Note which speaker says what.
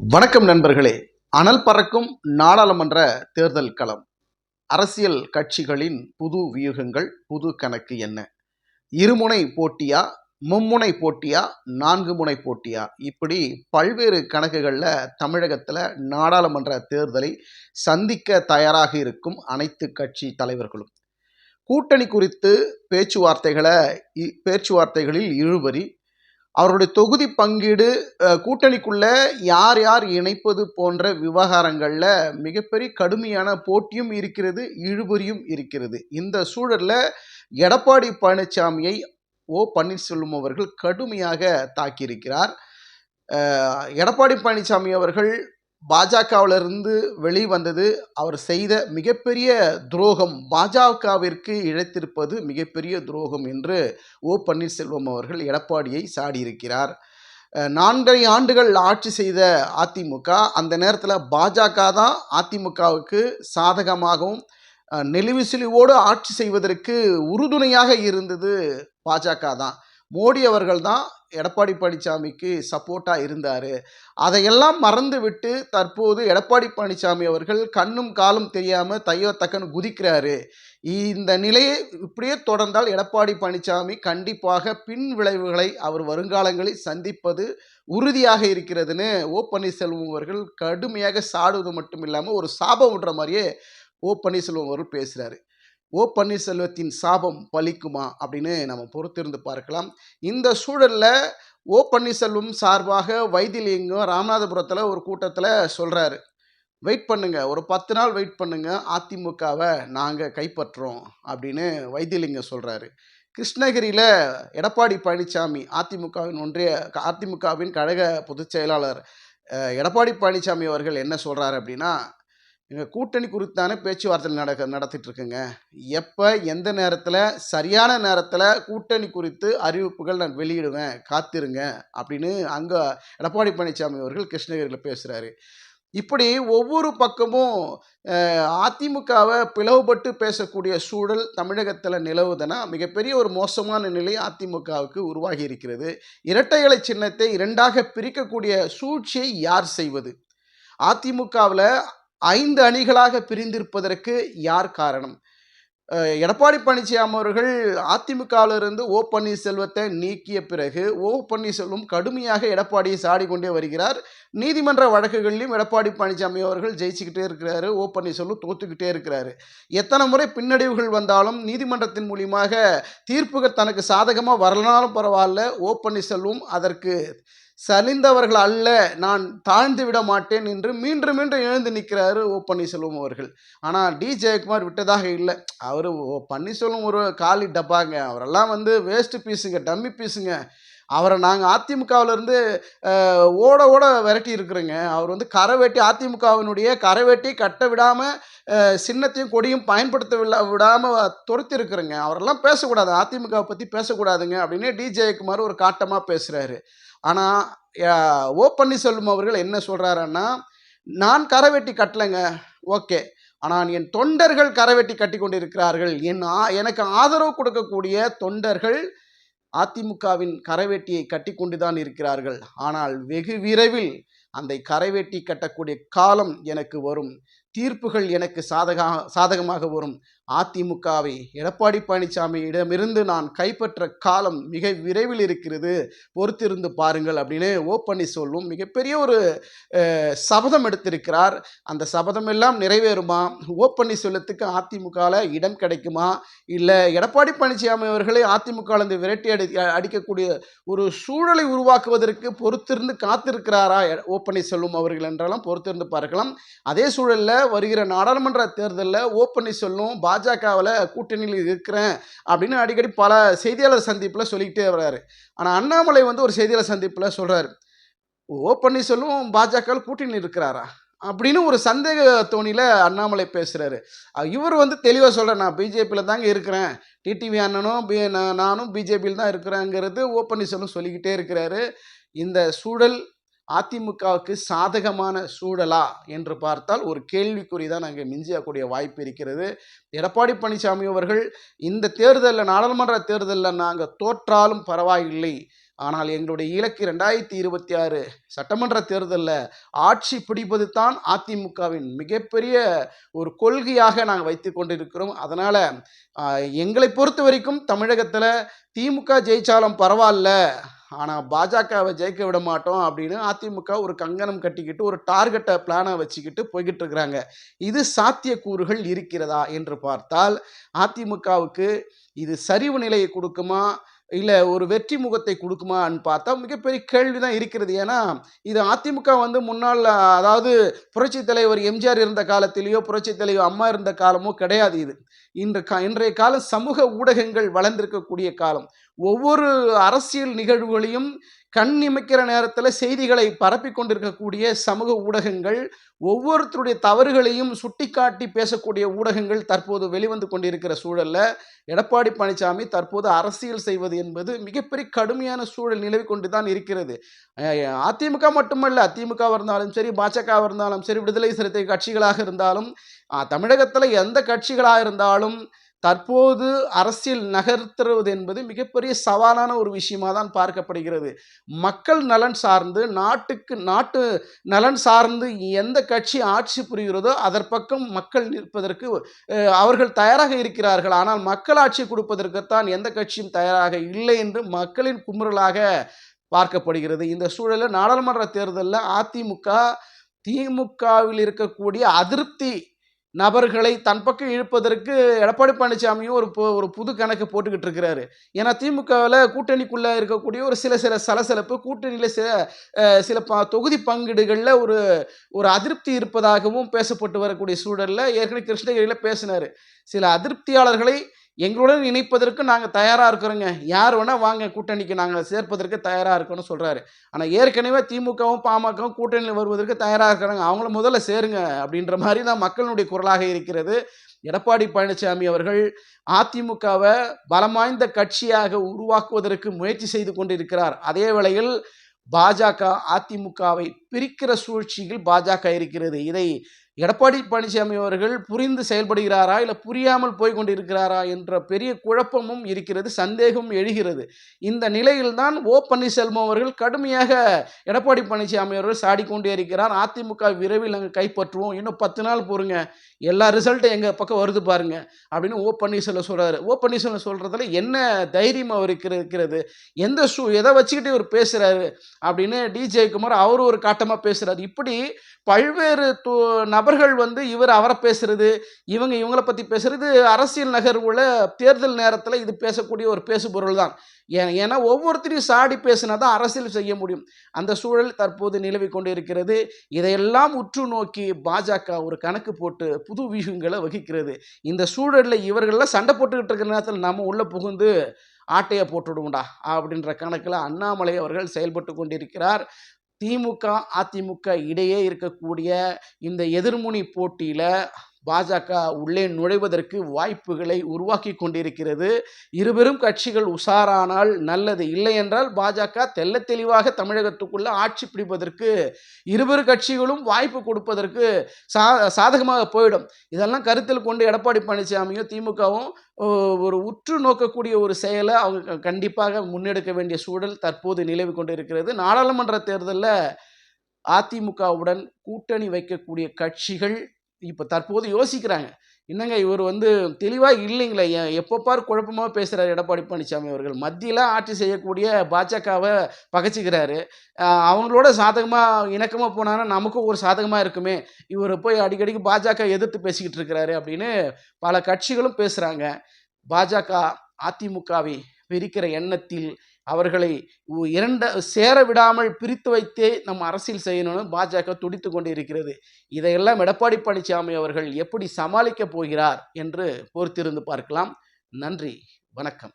Speaker 1: வணக்கம் நண்பர்களே. அனல் பறக்கும் நாடாளுமன்ற தேர்தல் களம். அரசியல் கட்சிகளின் புது வியூகங்கள் புது கணக்கு என்ன? இருமுனை போட்டியா மும்முனை போட்டியா நான்கு முனை போட்டியா? இப்படி பல்வேறு கணக்குகளில் தமிழகத்தில் நாடாளுமன்ற தேர்தலை சந்திக்க தயாராக இருக்கும் அனைத்து கட்சி தலைவர்களும். கூட்டணி குறித்து பேச்சுவார்த்தைகளை இ- பேச்சுவார்த்தைகளில் இழுபறி அவருடைய தொகுதி பங்கீடு கூட்டணிக்குள்ளே கூட்டணிக்குள்ள யார் யார் இணைப்பது போன்ற விவகாரங்களில் மிகப்பெரிய கடுமையான போட்டியும் இருக்கிறது இழுபறியும் இருக்கிறது. இந்த சூழலில் எடப்பாடி பழனிசாமியை ஓ. பன்னீர்செல்வம் அவர்கள் கடுமையாக தாக்கியிருக்கிறார். எடப்பாடி பழனிசாமி அவர்கள் பாஜகவிலிருந்து வெளிவந்தது. அவர் செய்த மிகப்பெரிய துரோகம் பாஜகவிற்கு இழைத்திருப்பது மிகப்பெரிய துரோகம் என்று ஓ. பன்னீர்செல்வம் அவர்கள் எடப்பாடியை சாடியிருக்கிறார். நான்கரை ஆண்டுகள் ஆட்சி செய்த அதிமுக அந்த நேரத்தில் பாஜக தான் அதிமுகவுக்கு சாதகமாகவும் அஹ் நெளிவுசிலிவோடு ஆட்சி செய்வதற்கு உறுதுணையாக இருந்தது பாஜக தான். மோடி அவர்கள் தான் எடப்பாடி பழனிசாமிக்கு சப்போர்ட்டாக இருந்தார். அதையெல்லாம் மறந்து விட்டு தற்போது எடப்பாடி பழனிசாமி அவர்கள் கண்ணும் காலும் தெரியாமல் தையோ தக்கன்னு குதிக்கிறாரு. இந்த நிலையை இப்படியே தொடர்ந்தால் எடப்பாடி பழனிசாமி கண்டிப்பாக பின் விளைவுகளை அவர் வருங்காலங்களில் சந்திப்பது உறுதியாக இருக்கிறதுன்னு ஓ பன்னீர்செல்வம் அவர்கள் கடுமையாக சாடுவது மட்டும் இல்லாமல் ஒரு சாபம் விடுற மாதிரியே ஓ பன்னீர்செல்வம் அவர்கள் பேசுகிறாரு ஓ பன்னீர்செல்வத்தின் சாபம் பலிக்குமா அப்படின்னு நம்ம பொறுத்திருந்து பார்க்கலாம். இந்த சூழலில் ஓ பன்னீர்செல்வம் சார்பாக வைத்திலிங்கம் ராமநாதபுரத்தில் ஒரு கூட்டத்தில் சொல்கிறாரு வெயிட் பண்ணுங்க ஒரு பத்து நாள் வெயிட் பண்ணுங்க அதிமுகவை நாங்கள் கைப்பற்றுறோம் அப்படின்னு வைத்திலிங்கம் சொல்கிறாரு கிருஷ்ணகிரியில் எடப்பாடி பழனிசாமி அதிமுகவின் ஒன்றிய அதிமுகவின் கழக பொதுச் செயலாளர் எடப்பாடி பழனிசாமி அவர்கள் என்ன சொல்கிறாரு அப்படின்னா எங்கள் கூட்டணி குறித்தான பேச்சுவார்த்தை நடக்க நடத்திட்டு இருக்குங்க எப்போ எந்த நேரத்தில் சரியான நேரத்தில் கூட்டணி குறித்து அறிவிப்புகள் நான் வெளியிடுவேன் காத்திருங்க அப்படின்னு அங்கே எடப்பாடி பழனிசாமி அவர்கள் கிருஷ்ணகிரியில் பேசுகிறாரு இப்படி ஒவ்வொரு பக்கமும் அதிமுகவை பிளவுபட்டு பேசக்கூடிய சூழல் தமிழகத்தில் நிலவுதுன்னா மிகப்பெரிய ஒரு மோசமான நிலை அதிமுகவுக்கு உருவாகி இருக்கிறது. இரட்டை இலை சின்னத்தை இரண்டாக பிரிக்கக்கூடிய சூழ்ச்சியை யார் செய்வது? அதிமுகவில் ஐந்து அணிகளாக பிரிந்திருப்பதற்கு யார் காரணம்? எடப்பாடி பழனிசாமி அவர்கள் அதிமுகவிலிருந்து ஓ பன்னீர்செல்வத்தை நீக்கிய பிறகு ஓ பன்னீர்செல்வம் கடுமையாக எடப்பாடியை சாடிக்கொண்டே வருகிறார். நீதிமன்ற வழக்குகளிலும் எடப்பாடி பழனிசாமி அவர்கள் ஜெயிச்சுக்கிட்டே இருக்கிறாரு ஓ பன்னீர்செல்வம் தோத்துக்கிட்டே இருக்கிறாரு. எத்தனை முறை பின்னடைவுகள் வந்தாலும் நீதிமன்றத்தின் மூலியமாக தீர்ப்புகள் தனக்கு சாதகமாக வரலனாலும் பரவாயில்ல ஓ பன்னீர்செல்வம் அதற்கு சலிந்தவர்கள் அல்ல நான் தாழ்ந்து விட மாட்டேன் என்று மீண்டும் மீண்டும் எழுந்து நிற்கிறாரு ஓ பன்னீர்செல்வம் அவர்கள். ஆனால் டி. ஜெயக்குமார் விட்டதாக இல்லை. அவர் ஓ பன்னீர்செல்வம் ஒரு காலி டப்பாங்க. அவரெல்லாம் வந்து வேஸ்ட் பீஸுங்க டம்மி பீஸுங்க அவரை நாங்கள் அதிமுகவிலேருந்து ஓட ஓட விரட்டி இருக்கிறோங்க. அவர் வந்து கரை வெட்டி அதிமுகவினுடைய கரை வெட்டி கட்ட விடாமல் சின்னத்தையும் கொடியும் பயன்படுத்த விட விடாமல் துரத்தி இருக்கிறோங்க. அவரெல்லாம் பேசக்கூடாது. அதிமுகவை பற்றி பேசக்கூடாதுங்க அப்படின்னு டி. ஜெயக்குமார் ஒரு காட்டமாக பேசுகிறாரு ஆனால் ஓ பன்னீர்செல்வம் அவர்கள் என்ன சொல்கிறாருன்னா நான் கரை வெட்டி கட்டலைங்க. ஓகே. ஆனால் என் தொண்டர்கள் கரை வெட்டி கட்டி கொண்டிருக்கிறார்கள். என் ஆ- எனக்கு ஆதரவு கொடுக்கக்கூடிய தொண்டர்கள் அதிமுகவின் கரைவேட்டியை கட்டி கொண்டுதான் இருக்கிறார்கள். ஆனால் வெகு விரைவில் அந்த கரைவேட்டி கட்டக்கூடிய காலம் எனக்கு வரும். தீர்ப்புகள் எனக்கு சாதக சாதகமாக வரும். அதிமுகவை எடப்பாடி பழனிசாமியிடமிருந்து நான் கைப்பற்ற காலம் மிக விரைவில் இருக்கிறது. பொறுத்திருந்து பாருங்கள் அப்படின்னு ஓ பன்னீர்செல்வம் மிகப்பெரிய ஒரு சபதம் எடுத்திருக்கிறார். அந்த சபதம் எல்லாம் நிறைவேறுமா? ஓ பன்னீர்செல்வத்துக்கு அதிமுகவில் இடம் கிடைக்குமா? இல்லை எடப்பாடி பழனிசாமி அவர்களை அதிமுகவிலிருந்து விரட்டி அடி அடிக்கக்கூடிய ஒரு சூழலை உருவாக்குவதற்கு பொறுத்திருந்து காத்திருக்கிறாரா எ- ஓ பன்னீர்செல்வம் அவர்கள் என்றெல்லாம் பொறுத்திருந்து பார்க்கலாம். அதே சூழலில் வருகிற நாடாளுமன்ற தேர்தலில் ஓ பன்னீர்செல்வம் பாஜகவில் கூட்டணியில் இருக்கிறேன் அப்படின்னு அடிக்கடி பல செய்தியாளர் சந்திப்பில் சொல்லிக்கிட்டே வர்றாரு. ஆனால் அண்ணாமலை வந்து ஒரு செய்தியாளர் சந்திப்பில் சொல்கிறாரு ஓ பன்னீர்செல்வம் பாஜகவில் கூட்டணியில் இருக்கிறாரா? அப்படின்னு ஒரு சந்தேக தோணியில் அண்ணாமலை பேசுகிறாரு இவர் வந்து தெளிவாக சொல்கிறேன் நான் பிஜேபியில் தாங்க இருக்கிறேன். டிடிவி அண்ணனும் பி நான் நானும் பிஜேபியில் தான் இருக்கிறேங்கிறது ஓ பன்னீர்செல்வம் சொல்லிக்கிட்டே இருக்கிறாரு. இந்த சூழல் அதிமுகவுக்கு சாதகமான சூழலா என்று பார்த்தால் ஒரு கேள்விக்குறி தான் அங்கே மிஞ்சக்கூடிய வாய்ப்பு இருக்கிறது. எடப்பாடி பழனிசாமி அவர்கள் இந்த தேர்தலில் நாடாளுமன்ற தேர்தலில் நாங்கள் தோற்றாலும் பரவாயில்லை. ஆனால் எங்களுடைய இலக்கு ரெண்டாயிரத்தி இருபத்தி ஆறு சட்டமன்ற தேர்தலில் ஆட்சி பிடிப்பது தான் அதிமுகவின் மிகப்பெரிய ஒரு கொள்கையாக நாங்கள் வைத்து கொண்டிருக்கிறோம். அதனால் எங்களை பொறுத்த வரைக்கும் தமிழகத்தில் திமுக ஜெயிச்சாலும் பரவாயில்ல. ஆனால் பாஜகவை ஜெயிக்க விட மாட்டோம் அப்படின்னு அதிமுக ஒரு கங்கணம் கட்டிக்கிட்டு ஒரு டார்கெட்டை பிளானை வச்சுக்கிட்டு போய்கிட்டு இருக்கிறாங்க. இது சாத்தியக்கூறுகள் இருக்கிறதா என்று பார்த்தால் அதிமுகவுக்கு இது சரிவு நிலையை கொடுக்குமா? இல்லை ஒரு வெற்றி முகத்தை கொடுக்குமான்னு பார்த்தா மிகப்பெரிய கேள்வி தான் இருக்கிறது. ஏன்னா இது அதிமுக வந்து முன்னாள் அதாவது புரட்சி தலைவர் எம்ஜிஆர் இருந்த காலத்திலேயோ புரட்சி தலைவர் அம்மா இருந்த காலமோ கிடையாது இது. இன்று கா இன்றைய காலம் சமூக ஊடகங்கள் வளர்ந்திருக்கக்கூடிய காலம். ஒவ்வொரு அரசியல் நிகழ்வுகளையும் கண் இமைக்கிற நேரத்தில் செய்திகளை பரப்பி கொண்டிருக்கக்கூடிய சமூக ஊடகங்கள் ஒவ்வொருத்தருடைய தவறுகளையும் சுட்டிக்காட்டி பேசக்கூடிய ஊடகங்கள் தற்போது வெளிவந்து கொண்டிருக்கிற சூழலில் எடப்பாடி பழனிசாமி தற்போது அரசியல் செய்வது என்பது மிகப்பெரிய கடுமையான சூழல் நிலவி கொண்டு தான் இருக்கிறது அதிமுக மட்டுமல்ல அதிமுக இருந்தாலும் சரி பாஜகவாக இருந்தாலும் சரி விடுதலை சிறுத்தை கட்சிகளாக இருந்தாலும் தமிழகத்தில் எந்த கட்சிகளாக இருந்தாலும் தற்போது அரசியல் நகர்த்துறது என்பது மிகப்பெரிய சவாலான ஒரு விஷயமா தான் பார்க்கப்படுகிறது. மக்கள் நலன் சார்ந்து நாட்டுக்கு நாட்டு நலன் சார்ந்து எந்த கட்சி ஆட்சி புரிகிறதோ அதற்பக்கம் மக்கள் நிற்பதற்கு அவர்கள் தயாராக இருக்கிறார்கள். ஆனால் மக்கள் ஆட்சி கொடுப்பதற்குத்தான் எந்த கட்சியும் தயாராக இல்லை என்று மக்களின் குமுறலாக பார்க்கப்படுகிறது. இந்த சூழலில் நாடாளுமன்ற தேர்தலில் அதிமுக திமுகவில் இருக்கக்கூடிய அதிருப்தி நபர்களை தன் பக்கம் இழுப்பதற்கு எடப்பாடி பழனிசாமியும் ஒரு ஒரு புது கணக்கு போட்டுக்கிட்டு இருக்கிறாரு. ஏன்னா திமுகவில் கூட்டணிக்குள்ளே இருக்கக்கூடிய ஒரு சில சில சலசலப்பு கூட்டணியில் சில சில ப தொகுதி பங்கீடுகளில் ஒரு ஒரு அதிருப்தி இருப்பதாகவும் பேசப்பட்டு வரக்கூடிய சூழலில் ஏற்கனவே கிருஷ்ணகிரியில் பேசினார். சில அதிருப்தியாளர்களை எங்களுடன் இணைப்பதற்கு நாங்கள் தயாராக இருக்கிறோங்க. யார் வேணால் வாங்க கூட்டணிக்கு நாங்கள் சேர்ப்பதற்கு தயாராக இருக்கோன்னு சொல்கிறாரு ஆனால் ஏற்கனவே திமுகவும் பாமகவும் கூட்டணியில் வருவதற்கு தயாராக இருக்கிறாங்க. அவங்கள முதல்ல சேருங்க அப்படின்ற மாதிரி தான் மக்களுடைய குரலாக இருக்கிறது. எடப்பாடி பழனிசாமி அவர்கள் அதிமுகவை பலமாய்ந்த கட்சியாக உருவாக்குவதற்கு முயற்சி செய்து கொண்டிருக்கிறார். அதே வேளையில் பாஜக அதிமுகவை பிரிக்கிற சூழ்ச்சியில் பாஜக இருக்கிறது. இதை எடப்பாடி பழனிசாமி அவர்கள் புரிந்து செயல்படுகிறாரா இல்லை புரியாமல் போய் கொண்டிருக்கிறாரா என்ற பெரிய குழப்பமும் இருக்கிறது சந்தேகமும் எழுகிறது. இந்த நிலையில்தான் ஓ. பன்னீர்செல்வம் அவர்கள் கடுமையாக எடப்பாடி பழனிசாமி அவர்கள் சாடிக்கொண்டே இருக்கிறார். அதிமுக விரைவில் நாங்கள் கைப்பற்றுவோம். இன்னும் பத்து நாள் போருங்க எல்லா ரிசல்ட்டும் எங்கள் பக்கம் வருது பாருங்க. அப்படின்னு ஓ பன்னீர்செல்வம் சொல்கிறாரு ஓ பன்னீர்செல்வம் சொல்கிறதுல என்ன தைரியம் அவர் இருக்கிறது? எந்த ஷூ எதை வச்சுக்கிட்டு இவர் பேசுகிறாரு அப்படின்னு டிஜே குமார் அவரும் ஒரு காட்டமாக பேசுகிறாரு இப்படி பல்வேறு நபர்கள் வந்து இவர் அவரை பேசுறது இவங்க இவங்களை பற்றி பேசுறது அரசியல் நகர்வுல தேர்தல் நேரத்தில் இது பேசக்கூடிய ஒரு பேசுபொருள் தான் ஏன்னா ஒவ்வொருத்தரையும் சாடி பேசினா தான் அரசியல் செய்ய முடியும். அந்த சூழல் தற்போது நிலவி கொண்டு இருக்கிறது இதையெல்லாம் உற்று நோக்கி பாஜக ஒரு கணக்கு போட்டு புது வியூகங்களை வகிக்கிறது. இந்த சூழலில் இவர்கள்லாம் சண்டை போட்டுக்கிட்டு இருக்கிற நேரத்தில் நம்ம உள்ளே புகுந்து ஆட்டையை போட்டுவிடுவோம்டா அப்படின்ற கணக்கில் அண்ணாமலை அவர்கள் செயல்பட்டு கொண்டிருக்கிறார். திமுக அதிமுக இடையே இருக்கக்கூடிய இந்த எதிர்முனி போட்டியில் பாஜக உள்ளே நுழைவதற்கு வாய்ப்புகளை உருவாக்கி கொண்டிருக்கிறது. இருவரும் கட்சிகள் உஷாரானால் நல்லது இல்லை என்றால் பாஜக தெல்ல தெளிவாக தமிழகத்துக்குள்ள ஆட்சி பிடிப்பதற்கு இருபெரு கட்சிகளும் வாய்ப்பு கொடுப்பதற்கு சா சாதகமாக போயிடும். இதெல்லாம் கருத்தில் கொண்டு எடப்பாடி பழனிசாமியும் திமுகவும் ஒரு உற்று நோக்கக்கூடிய ஒரு செயலை அவங்க கண்டிப்பாக முன்னெடுக்க வேண்டிய சூழல் தற்போது நிலவி கொண்டு இருக்கிறது நாடாளுமன்ற தேர்தலில் அதிமுகவுடன் கூட்டணி வைக்கக்கூடிய கட்சிகள் இப்போ தற்போது யோசிக்கிறாங்க. என்னங்க இவர் வந்து தெளிவாக இல்லைங்களே எப்போ பார் குழப்பமாக பேசுகிறார் எடப்பாடி பழனிசாமி அவர்கள். மத்தியில் ஆட்சி செய்யக்கூடிய பாஜகவை பகச்சிக்கிறாரு. அவங்களோட சாதகமாக இணக்கமாக போனாங்கன்னா நமக்கும் ஒரு சாதகமாக இருக்குமே. இவர் போய் அடிக்கடிக்கு பாஜக எதிர்த்து பேசிக்கிட்டு இருக்கிறாரு அப்படின்னு பல கட்சிகளும் பேசுகிறாங்க பாஜக அதிமுகவை பிரிக்கிற எண்ணத்தில் அவர்களை இரண்ட சேர விடாமல் பிரித்து வைத்தே நம்ம அரசியல் செய்யணும்னு பாஜக துடித்து கொண்டு இருக்கிறது இதையெல்லாம் எடப்பாடி பழனிசாமி அவர்கள் எப்படி சமாளிக்கப் போகிறார் என்று பொறுத்திருந்து பார்க்கலாம். நன்றி வணக்கம்.